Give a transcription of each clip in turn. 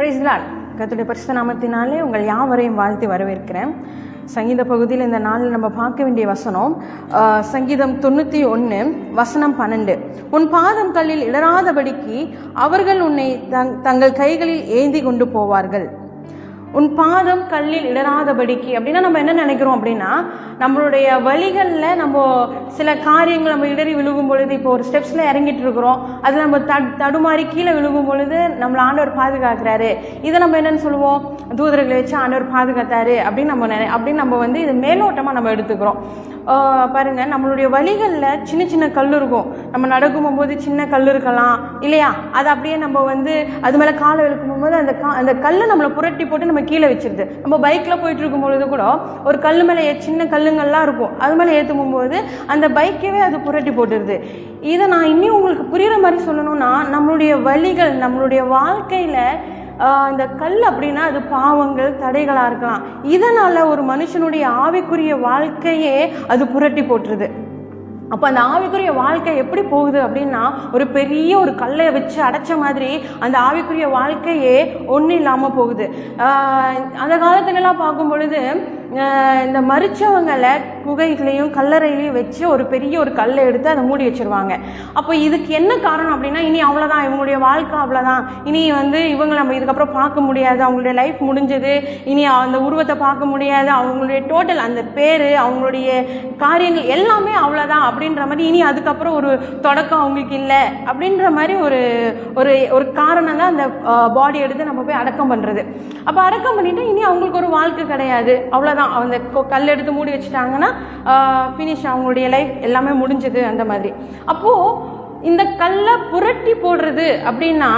பிரைஸ்லாட் கத்துடைய பரிசு நாமத்தினாலே உங்கள் யாவரையும் வாழ்த்தி வரவேற்கிறேன். சங்கீத பகுதியில் இந்த நாளில் நம்ம பார்க்க வேண்டிய வசனம் சங்கீதம் தொண்ணூற்றி ஒன்று வசனம் பன்னெண்டு. உன் பாதம் கல்லில் இடராதபடிக்கு அவர்கள் உன்னை தங் தங்கள் கைகளில் ஏந்தி கொண்டு போவார்கள். உன் பாதம் கல்லில் இடராதபடிக்கு அப்படின்னா நம்ம என்ன நினைக்கிறோம் அப்படின்னா நம்மளுடைய வழிகளில் நம்ம சில காரியங்கள் நம்ம இடறி விழுகும் பொழுது இப்போ ஒரு ஸ்டெப்ஸில் இறங்கிட்டு இருக்கிறோம். அது நம்ம தட் தடுமாறி கீழே விழுகும் பொழுது நம்மளை ஆண்டவர் பாதுகாக்கிறாரு. இதை நம்ம என்னன்னு சொல்லுவோம்? தூதர்களை வச்சு ஆண்டவர் பாதுகாத்தாரு. அப்படின்னு நம்ம நினை அப்படின்னு நம்ம வந்து இது மேலோட்டமாக நம்ம எடுத்துக்கிறோம். பாருங்கள் நம்மளுடைய வழிகளில் சின்ன சின்ன கல் இருக்கும். நம்ம நடக்கும் போது சின்ன கல் இருக்கலாம் இல்லையா? அது அப்படியே நம்ம வந்து அது மேலே காலை இழுக்கும் போது அந்த கா அந்த கல்லை நம்மளை புரட்டி போட்டு நம்ம கீழே வச்சிருது. நம்ம பைக்கில் போயிட்டு இருக்கும் பொழுது கூட ஒரு கல் மேலே சின்ன கல்லுங்கள்லாம் இருக்கும். அது மேலே ஏற்றும் போது அந்த பைக்கவே அது புரட்டி போட்டுருது. இதை நான் இன்னும் உங்களுக்கு புரிகிற மாதிரி சொல்லணும்னா நம்மளுடைய வழிகள் நம்மளுடைய வாழ்க்கையில் இந்த கல் அப்படின்னா அது பாவங்கள் தடைகளாக இருக்கலாம். இதனால் ஒரு மனுஷனுடைய ஆவிக்குரிய வாழ்க்கையே அது புரட்டி போட்டுருது. அப்போ அந்த ஆவிக்குரிய வாழ்க்கை எப்படி போகுது அப்படின்னா ஒரு பெரிய ஒரு கல்லை வச்சு அடைச்ச மாதிரி அந்த ஆவிக்குரிய வாழ்க்கையே ஒன்றும் இல்லாமல் போகுது அந்த காலத்துலலாம் பார்க்கும் பொழுது இந்த மறிச்சவங்களை குகைகளையும் கல்லறையிலையும் வச்சு ஒரு பெரிய ஒரு கல்லை எடுத்து அதை மூடி வச்சிருவாங்க. அப்போ இதுக்கு என்ன காரணம் அப்படின்னா இனி அவ்வளோதான் இவங்களுடைய வாழ்க்கை அவ்வளோதான் இனி வந்து இவங்க நம்ம இதுக்கப்புறம் பார்க்க முடியாது. அவங்களுடைய லைஃப் முடிஞ்சது. இனி அந்த உருவத்தை பார்க்க முடியாது. அவங்களுடைய டோட்டல் அந்த பேர் அவங்களுடைய காரியங்கள் எல்லாமே அவ்வளோதான் அப்படின்ற மாதிரி இனி அதுக்கப்புறம் ஒரு தொடக்கம் அவங்களுக்கு இல்லை அப்படின்ற மாதிரி ஒரு ஒரு ஒரு காரணம் தான் அந்த பாடி எடுத்து நம்ம போய் அடக்கம் பண்ணுறது அப்போ அடக்கம் பண்ணிவிட்டு இனி அவங்களுக்கு ஒரு வாழ்க்கை கிடையாது. அவ்வளோதான் அந்த கல் எடுத்து மூடி வச்சுட்டாங்கன்னா ஃபினிஷ் அவங்களுடைய லைஃப் எல்லாமே முடிஞ்சது அந்த மாதிரி. அப்போது இந்த கல்லை புரட்டி போடுறது அப்படின்னா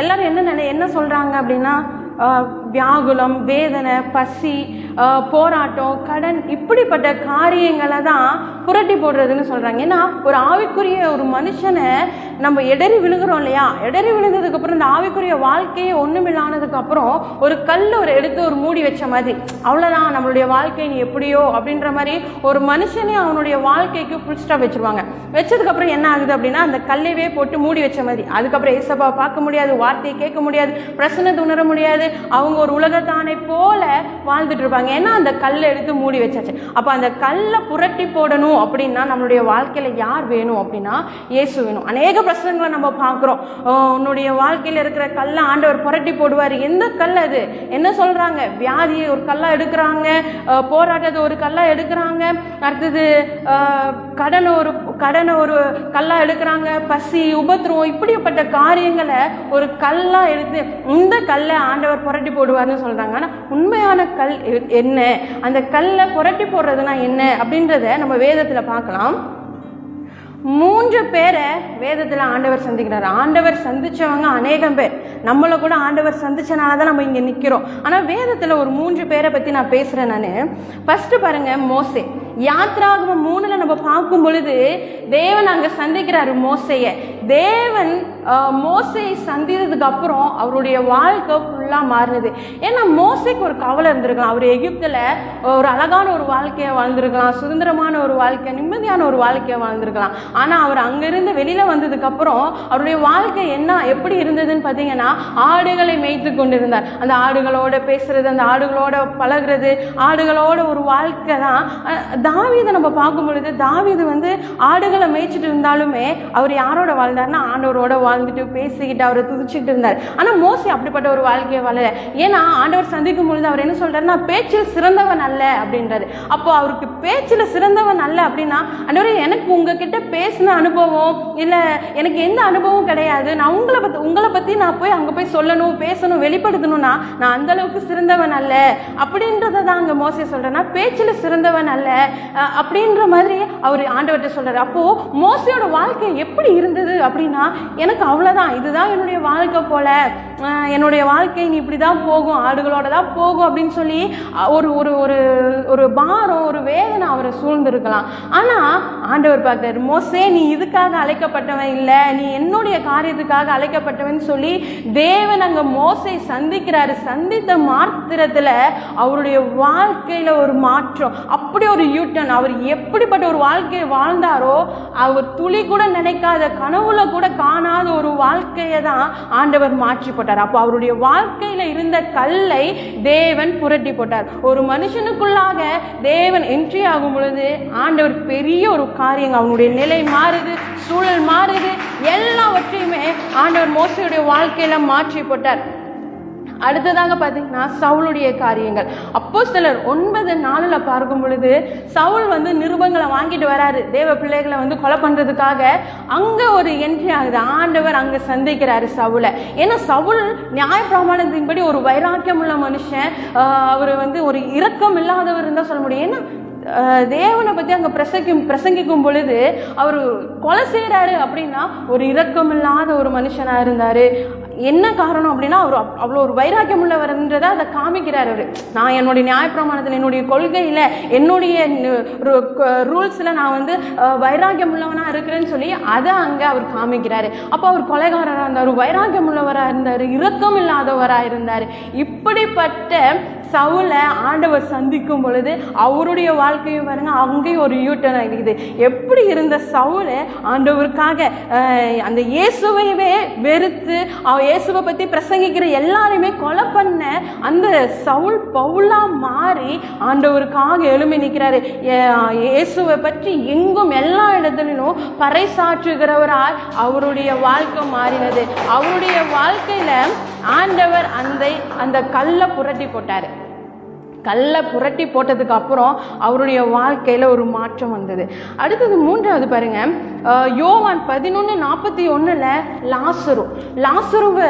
எல்லாரும் என்ன நினை என்ன சொல்கிறாங்க அப்படின்னா வியாகுலம் வேதனை பசி போராட்டம் கடன் இப்படிப்பட்ட காரியங்களை தான் புரட்டி போடுறதுன்னு சொல்கிறாங்க ஏன்னா ஒரு ஆவிக்குரிய ஒரு மனுஷனை நம்ம எடறி விழுகிறோம் இல்லையா? எடறி விழுந்ததுக்கப்புறம் இந்த ஆவிக்குரிய வாழ்க்கையே ஒன்றுமில்லானதுக்கு அப்புறம் ஒரு கல் ஒரு எடுத்து ஒரு மூடி வச்ச மாதிரி அவ்வளோதான் நம்மளுடைய வாழ்க்கை நீ எப்படியோ அப்படின்ற மாதிரி ஒரு மனுஷனே அவனுடைய வாழ்க்கைக்கு ஃபுல் ஸ்டாப் வச்சுருவாங்க. வச்சதுக்கப்புறம் என்ன ஆகுது அப்படின்னா அந்த கல்லையே போட்டு மூடி வச்ச மாதிரி. அதுக்கப்புறம் ஏசப்பா பார்க்க முடியாது வார்த்தையை கேட்க முடியாது பிரசனத்தை உணர முடியாது. அவங்க ஒரு உலகத்தானை போல வாழ்ந்துட்டு இருப்பாங்க. ஏன்னா அந்த கல்லை எடுத்து மூடி வச்சாச்சு. அப்போ அந்த கல்லை புரட்டி போடணும் அப்படின்னா நம்மளுடைய வாழ்க்கையில் யார் வேணும் அப்படின்னா இயேசு வேணும். அநேக பிரசனங்களை நம்ம பார்க்குறோம். உன்னுடைய வாழ்க்கையில் இருக்கிற கல்லை ஆண்டவர் புரட்டி போடுவார். எந்த கல் அது? என்ன சொல்கிறாங்க வியாதியை ஒரு கல்லா எடுக்கிறாங்க. போராட்டத்தை ஒரு கல்லா எடுக்கிறாங்க. அடுத்தது கடனை ஒரு கடனை ஒரு கல்லா எடுக்கிறாங்க. பசி உபத்திரம் இப்படிப்பட்ட காரியங்களை ஒரு கல்லா எடுத்து இந்த கல்லை ஆண்டவர் புரட்டி போடுவார்னு சொல்கிறாங்க ஆனால் உண்மையான கல் என்ன? அந்த கல்லை புரட்டி போடுறதுனா என்ன? அப்படின்றத நம்ம வேதத்தில் பார்க்கலாம். மூன்று பேரை வேதத்தில் ஆண்டவர் சந்திக்கிறார். ஆண்டவர் சந்திச்சவங்க அநேகம் பேர். நம்மளை கூட ஆண்டவர் சந்திச்சனால தான் நம்ம இங்கே நிற்கிறோம் ஆனால் வேதத்தில் ஒரு மூன்று பேரை பற்றி நான் பேசுகிறேன் நான். ஃபஸ்ட்டு பாருங்கள் மோசே. யாத்ராகம மூணில் நம்ம பார்க்கும் பொழுது தேவன் அங்கே சந்திக்கிறாரு மோசையை. தேவன் மோசை சந்தித்ததுக்கு அப்புறம் அவருடைய வாழ்க்கை ஃபுல்லாக மாறினது. ஏன்னா மோசைக்கு ஒரு கவலை இருந்திருக்கலாம். அவர் எகிப்தில் ஒரு அழகான ஒரு வாழ்க்கையை வாழ்ந்திருக்கலாம். சுதந்திரமான ஒரு வாழ்க்கை நிம்மதியான ஒரு வாழ்க்கையை வாழ்ந்திருக்கலாம். ஆனால் அவர் அங்கேருந்து வெளியில் வந்ததுக்கப்புறம் அவருடைய வாழ்க்கை என்ன எப்படி இருந்ததுன்னு பார்த்தீங்கன்னா ஆடுகளை மேய்த்து கொண்டிருந்தார். அந்த ஆடுகளோட பேசுறது அந்த ஆடுகளோட பழகுறது ஆடுகளோட ஒரு வாழ்க்கை தான். அஹ் தாவீதை நம்ம பார்க்கும் பொழுது தாவீது வந்து ஆடுகளை மேய்ச்சிட்டு இருந்தாலுமே அவர் யாரோட வாழ்ந்தார்னா ஆண்டவரோட வாழ்ந்துட்டு பேசிக்கிட்டு அவரை துதிச்சுக்கிட்டு இருந்தார். ஆனால் மோசி அப்படிப்பட்ட ஒரு வாழ்க்கையை வாழல. ஏன்னா ஆண்டவர் சந்திக்கும் பொழுது அவர் என்ன சொல்றாருன்னா பேச்சில் சிறந்தவன் அல்ல அப்படின்றாரு. அப்போ அவருக்கு பேச்சில் சிறந்தவன் அல்ல அப்படின்னா ஆண்டவர் எனக்கு உங்ககிட்ட பேசின அனுபவம் இல்லை எனக்கு எந்த அனுபவம் கிடையாது. நான் உங்களை பற்றி உங்களை பற்றி நான் போய் அங்கே போய் சொல்லணும் பேசணும் வெளிப்படுத்தணும்னா நான் அந்த அளவுக்கு சிறந்தவன் அல்ல. அப்படின்றத தான் அங்கே மோசே சொல்கிறேன்னா பேச்சில் சிறந்தவன் அல்ல. அப்படின்ற மாதிரி அவர் ஆண்டவர்கிட்ட சொல்கிறார் அப்போது மோசையோட வாழ்க்கை எப்படி இருந்தது அப்படின்னா எனக்கு அவ்வளோதான் இதுதான் என்னுடைய வாழ்க்கை போல. என்னுடைய வாழ்க்கை நீ இப்படி தான் போகும். ஆடுகளோட தான் போகும் அப்படின்னு சொல்லி ஒரு ஒரு ஒரு ஒரு பாரம் ஒரு வேதனை அவரை சூழ்ந்திருக்கலாம். ஆனால் ஆண்டவர் பார்த்தாரு மோசே நீ இதுக்காக அழைக்கப்பட்டவன் இல்லை. நீ என்னுடைய காரியத்துக்காக அழைக்கப்பட்டவன் சொல்லி தேவன் அங்கே மோசை சந்திக்கிறாரு. சந்தித்த மாத்திரத்தில் அவருடைய வாழ்க்கையில் ஒரு மாற்றம். அப்படி ஒரு யூட்டன் அவர் எப்படிப்பட்ட ஒரு வாழ்க்கையை வாழ்ந்தாரோ அவர் துளி கூட நினைக்காத கனவு கனவுல கூட காணாத ஒரு வாழ்க்கையை தான் ஆண்டவர் மாற்றி போட்டார் அப்போ அவருடைய வாழ்க்கையில இருந்த கல்லை தேவன் புரட்டி போட்டார். ஒரு மனுஷனுக்குள்ளாக தேவன் என்ட்ரி ஆகும் பொழுது ஆண்டவர் பெரிய ஒரு காரியங்கள் அவனுடைய நிலை மாறுது சூழல் மாறுது. எல்லாவற்றையுமே ஆண்டவர் மோசையுடைய வாழ்க்கையில மாற்றி போட்டார் அடுத்ததாக பார்த்தீங்கன்னா சவுளுடைய காரியங்கள். அப்போ சிலர் ஒன்பது நாளில் பார்க்கும் பொழுது சவுல் வந்து நிருபங்களை வாங்கிட்டு வராரு. தேவ பிள்ளைகளை வந்து கொலை பண்ணுறதுக்காக அங்கே ஒரு என்ட்ரி ஆகுது. ஆண்டவர் அங்கே சந்திக்கிறாரு சவுலை ஏன்னா சவுல் நியாயப்பிரமாணத்தின்படி ஒரு வைராக்கியம் உள்ள மனுஷன் அவர் வந்து ஒரு இரக்கம் இல்லாதவர் தான் சொல்ல முடியும். ஏன்னா தேவனை பற்றி அங்கே பிரசங்கிக்கும் பிரசங்கிக்கும் பொழுது அவர் கொலை செய்கிறாரு அப்படின்னா ஒரு இரக்கம் இல்லாத ஒரு மனுஷனாக இருந்தார். என்ன காரணம் அப்படின்னா அவர் அவ்வளோ ஒரு வைராக்கியம் உள்ளவர்ன்றதை அதை காமிக்கிறார் அவர். நான் என்னுடைய நியாயப்பிரமாணத்தில் என்னுடைய கொள்கையில் என்னுடைய ரூல்ஸில் நான் வந்து வைராக்கியம் உள்ளவனாக இருக்கிறேன்னு சொல்லி அதை அங்கே அவர் காமிக்கிறாரு. அப்போ அவர் கொலைகாரராக இருந்தார் வைராக்கியம் உள்ளவராக இருந்தார் இரக்கம் இல்லாதவராக இருந்தார். இப்படிப்பட்ட சவுலை ஆண்டவர் சந்திக்கும் பொழுது அவருடைய வாழ்க்கையும் பாருங்க அங்கேயும் ஒரு யூட்டன் ஆகிடுது எப்படி இருந்த சவுலை ஆண்டவருக்காக அந்த இயேசுவையவே வெறுத்து அவ இயேசுவை பற்றி பிரசங்கிக்கிற எல்லாரையுமே கொலை பண்ண அந்த சவுல் பவுலாக மாறி ஆண்டவருக்காக எழும்பி நிற்கிறாரு இயேசுவை பற்றி எங்கும் எல்லா இடத்துலையும் பறைசாற்றுகிறவரால் அவருடைய வாழ்க்கை மாறினது. அவருடைய வாழ்க்கையில் ஆண்டவர் அந்த அந்த கல்லை புரட்டி போட்டார். கல்லை புரட்டி போட்டதுக்கு அப்புறம் அவருடைய வாழ்க்கையில் ஒரு மாற்றம் வந்தது. அடுத்தது மூன்றாவது பாருங்க யோவான் பதினொன்று நாற்பத்தி ஒன்றில் லாசரு. லாசருவை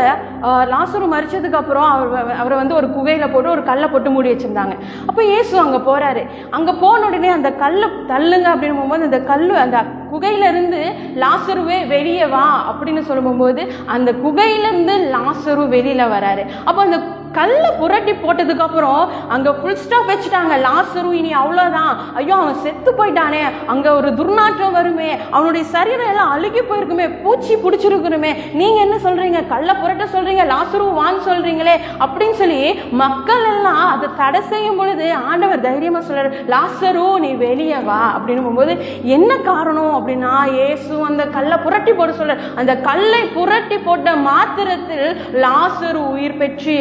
லாசரு மறிச்சதுக்கு அப்புறம் அவர் அவரை வந்து ஒரு குகையில் போட்டு ஒரு கல்லை போட்டு மூடி வச்சுருந்தாங்க. அப்போ இயேசு அங்கே போறாரு. அங்கே போன உடனே அந்த கல்லை தள்ளுங்க அப்படின்னு போகும்போது அந்த கல் அந்த குகையிலிருந்து லாசருவே வெளியே வா அப்படின்னு சொல்லும்போது அந்த குகையிலேருந்து லாசரு வெளியில் வராரு. அப்போ அந்த கல்லை புரட்டி போட்டதுக்கு அப்புறம் அங்க ஃபுல் ஸ்டாப் வச்சுட்டாங்க. லாசரு இனி அவ்வளோதான் ஐயோ அவன் செத்து போயிட்டானே. அங்க ஒரு துர்நாற்றம் வருமே. அவனுடைய சரீரம் எல்லாம் அழுகி போயிருக்குமே. பூச்சி பிடிச்சிருக்கணுமே. நீங்க என்ன சொல்றீங்க? கல்லை புரட்ட சொல்றீங்க? லாசரு வான்னு சொல்றீங்களே. அப்படின்னு சொல்லி மக்கள் எல்லாம் அதை தடை செய்யும் பொழுது ஆண்டவர் தைரியமா சொல்றாரு லாசரு நீ வெளியே வா. அப்படின்னு போது என்ன காரணம்? அப்படின்னா ஏசு அந்த கல்லை புரட்டி போட சொல்ற அந்த கல்லை புரட்டி போட்ட மாத்திரத்தில் லாசரு உயிர் பெற்று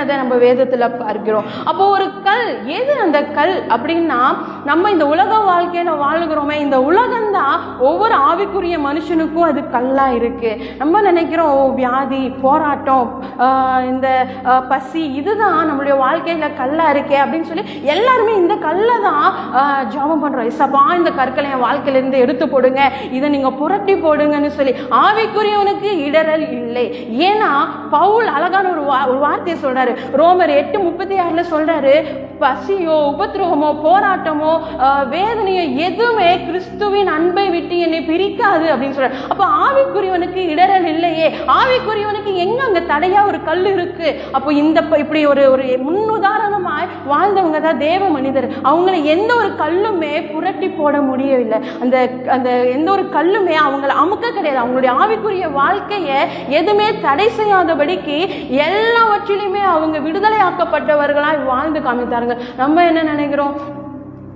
அதை நம்ம வேதத்துல பார்க்கிறோம்? அப்போ ஒரு கல் எது அந்த கல் அப்படின்னா நம்ம இந்த உலக வாழ்க்கையில வாழுகிறோமே இந்த உலகம்தான் ஒவ்வொரு ஆவிக்குரிய மனுஷனுக்கும் அது கல்லா இருக்கு. நம்ம நினைக்கிறோம் ஓ வியாதி போராட்டம் இந்த பசி இதுதான் நம்மளுடைய வாழ்க்கையில கல்லா இருக்கே அப்படின்னு சொல்லி எல்லாருமே இந்த கல்லை தான் ஜபம் ஜெபம் பண்றோம். இசப்பா இந்த கற்களை என் வாழ்க்கையில இருந்து எடுத்து போடுங்க. இதை நீங்க புரட்டி போடுங்கன்னு சொல்லி ஆவிக்குரியவனுக்கு இடரல் இல்லை. ஏன்னா பவுல் அழகான ஒரு வா- ஒரு வார்த்தையை சொல்றாரு. ரோமர் எட்டு முப்பத்தி ஆறுல சொல்றாரு பசியோ உபத்திரவமோ போராட்டமோ வேதனையோ எதுவுமே கிறிஸ்துவின் அன்பை விட்டு என்னை பிரிக்காது அப்படின்னு சொல்றாரு. அப்போ ஆவிக்குரியவனுக்கு இடரல் இல்லையே. ஆவிக்குரியவனுக்கு எங்க அங்க தடையா ஒரு கல் இருக்கு? அப்போ இந்த இப்படி ஒரு ஒரு முன்னுதாரணமாய் வாழ்ந்தவங்க தான் தேவ மனிதர். அவங்கள எந்த ஒரு கல்லுமே புரட்டி போட முடியவில்லை. அந்த அந்த எந்த ஒரு கல்லுமே அவங்கள அமுக்க கிடையாது. அவங்களுடைய ஆவிக்குரிய வாழ்க்கையை எதுவுமே தடை செய்யாதபடிக்கு எல்லாவற்றிலுமே அவங்க விடுதலை ஆக்கப்பட்டவர்களாய் வாழ்ந்து காமித்தாருங்க. நம்ம என்ன நினைக்கிறோம்?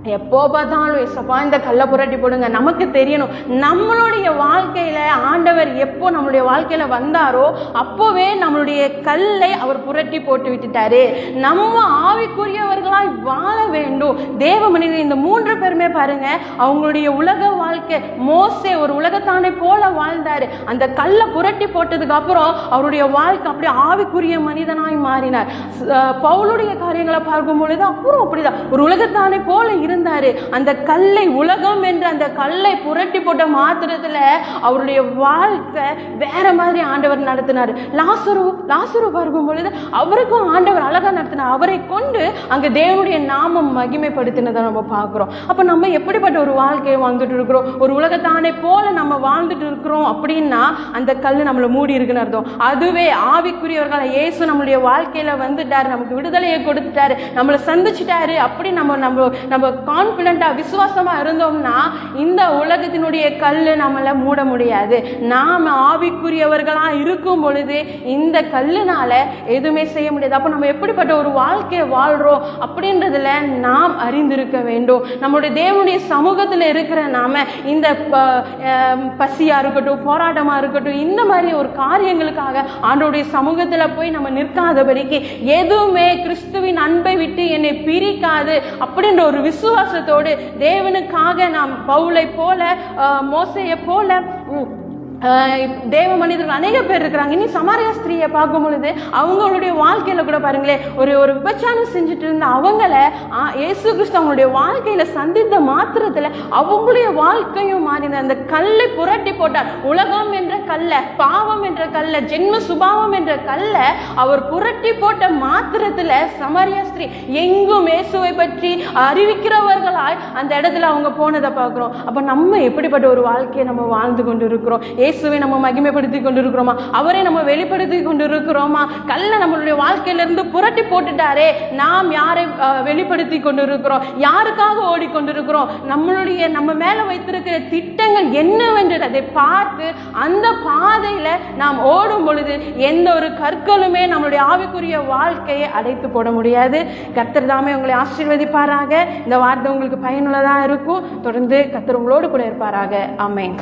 எப்போ பார்த்தாலும் எசப்பா இந்த கல்லை புரட்டி போடுங்க. நமக்கு தெரியணும். நம்மளுடைய வாழ்க்கையில ஆண்டவர் எப்போ நம்மளுடைய வாழ்க்கையில வந்தாரோ அப்போவே நம்மளுடைய கல்லை அவர் புரட்டி போட்டு விட்டுட்டாரு. நம்ம ஆவிக்குரியவர்களாய் வாழ வேண்டும். தேவ மனிதர் இந்த மூன்று பேருமே பாருங்க அவங்களுடைய உலக வாழ்க்கை மோசே ஒரு உலகத்தானே போல வாழ்ந்தாரு. அந்த கல்லை புரட்டி போட்டதுக்கு அப்புறம் அவருடைய வாழ்க்கை அப்படியே ஆவிக்குரிய மனிதனாய் மாறினார். ஸ்- பவுலுடைய காரியங்களை பார்க்கும் பொழுது அப்புறம் அப்படிதான். ஒரு உலகத்தானே போல இருந்தாரு. அந்த கல்லை உலகம் என்று அந்த கல்லை புரட்டி போட்ட மாத்திரத்துல அவருடைய வாழ்க்கை வேற மாதிரி ஆண்டவர் நடத்தினார். லாசுரு லாசுரு பார்க்கும் பொழுது அவருக்கும் ஆண்டவர் அழகா நடத்தினார். அவரை கொண்டு அங்க தேவனுடைய நாமம் மகிமைப்படுத்தினதை நம்ம பார்க்குறோம். அப்ப நம்ம எப்படிப்பட்ட ஒரு வாழ்க்கையை வாழ்ந்துட்டு இருக்கிறோம்? ஒரு உலகத்தானே போல நம்ம வாழ்ந்துட்டு இருக்கிறோம் அப்படின்னா அந்த கல் நம்மளை மூடி இருக்குன்னு அர்த்தம். அதுவே ஆவிக்குரியவர்களை இயேசு நம்மளுடைய வாழ்க்கையில வந்துட்டாரு. நமக்கு விடுதலையை கொடுத்துட்டாரு. நம்மளை சந்திச்சிட்டாரு. அப்படி நம்ம நம்ம நம்ம கான்ஃபிடண்ட்டாக விசுவாசமாக இருந்தோம்னா இந்த உலகத்தினுடைய கல் நம்மளை மூட முடியாது. நாம் ஆவிக்குரியவர்களாக இருக்கும் பொழுது இந்த கல்லுனால எதுவுமே செய்ய முடியாது. அப்போ நம்ம எப்படிப்பட்ட ஒரு வாழ்க்கையை வாழ்கிறோம் அப்படின்றதுல நாம் அறிந்திருக்க வேண்டும். நம்மளுடைய தேவனுடைய சமூகத்தில் இருக்கிற நாம இந்த ப- இருக்கட்டும் போராட்டமாக இருக்கட்டும் இந்த மாதிரி ஒரு காரியங்களுக்காக ஆண்டோடைய சமூகத்தில் போய் நம்ம நிற்காதபடிக்கு எதுவுமே கிறிஸ்துவின் அன்பை விட்டு என்னை பிரிக்காது அப்படின்ற ஒரு விசுவாசத்தோடு தேவனுக்காக நாம் பவுலை போல மோசையை போல உம், தேவ மனிதர்கள் அநேக பேர் இருக்கிறாங்க. இனி சமாரியா ஸ்திரீயை பார்க்கும் பொழுது அவங்களுடைய வாழ்க்கையில கூட பாருங்களேன் ஒரு ஒரு விபச்சாரம் செஞ்சுட்டு இருந்த அவங்கள இயேசு கிறிஸ்து அவங்களுடைய வாழ்க்கையில சந்தித்த மாத்திரத்துல அவங்களுடைய வாழ்க்கையும் மாறின அந்த கல்லை புரட்டி போட்டார். உலகம் என்ற கல்ல பாவம் என்ற கல்ல ஜென்ம சுபாவம் என்ற கல்ல அவர் புரட்டி போட்ட மாத்திரத்துல சமாரியா ஸ்திரீ எங்கும் இயேசுவை பற்றி அறிவிக்கிறவர்களாய் அந்த இடத்துல அவங்க போனதை பார்க்குறோம். அப்ப நம்ம எப்படிப்பட்ட ஒரு வாழ்க்கையை நம்ம வாழ்ந்து கொண்டு இருக்கிறோம் இயேசுவை நம்ம மகிமைப்படுத்தி கொண்டு இருக்கிறோமா அவரை நம்ம வெளிப்படுத்தி கொண்டு இருக்கிறோமா நம்மளுடைய வாழ்க்கையிலிருந்து புரட்டி போட்டுட்டாரே. நாம் யாரை வெளிப்படுத்தி கொண்டு இருக்கிறோம் யாருக்காக ஓடிக்கொண்டிருக்கிறோம்? நம்மளுடைய நம்ம மேலே வைத்திருக்கிற திட்டங்கள் என்னவென்று அதை பார்த்து அந்த பாதையில் நாம் ஓடும் பொழுது எந்த ஒரு கற்களுமே நம்மளுடைய ஆவிக்குரிய வாழ்க்கையை அடைத்து போட முடியாது. கத்தர் தாமே உங்களை ஆசீர்வதிப்பாராக. இந்த வார்த்தை உங்களுக்கு பயனுள்ளதாக இருக்கும். தொடர்ந்து கத்தர் உங்களோடு கூட இருப்பாராக. ஆமென்.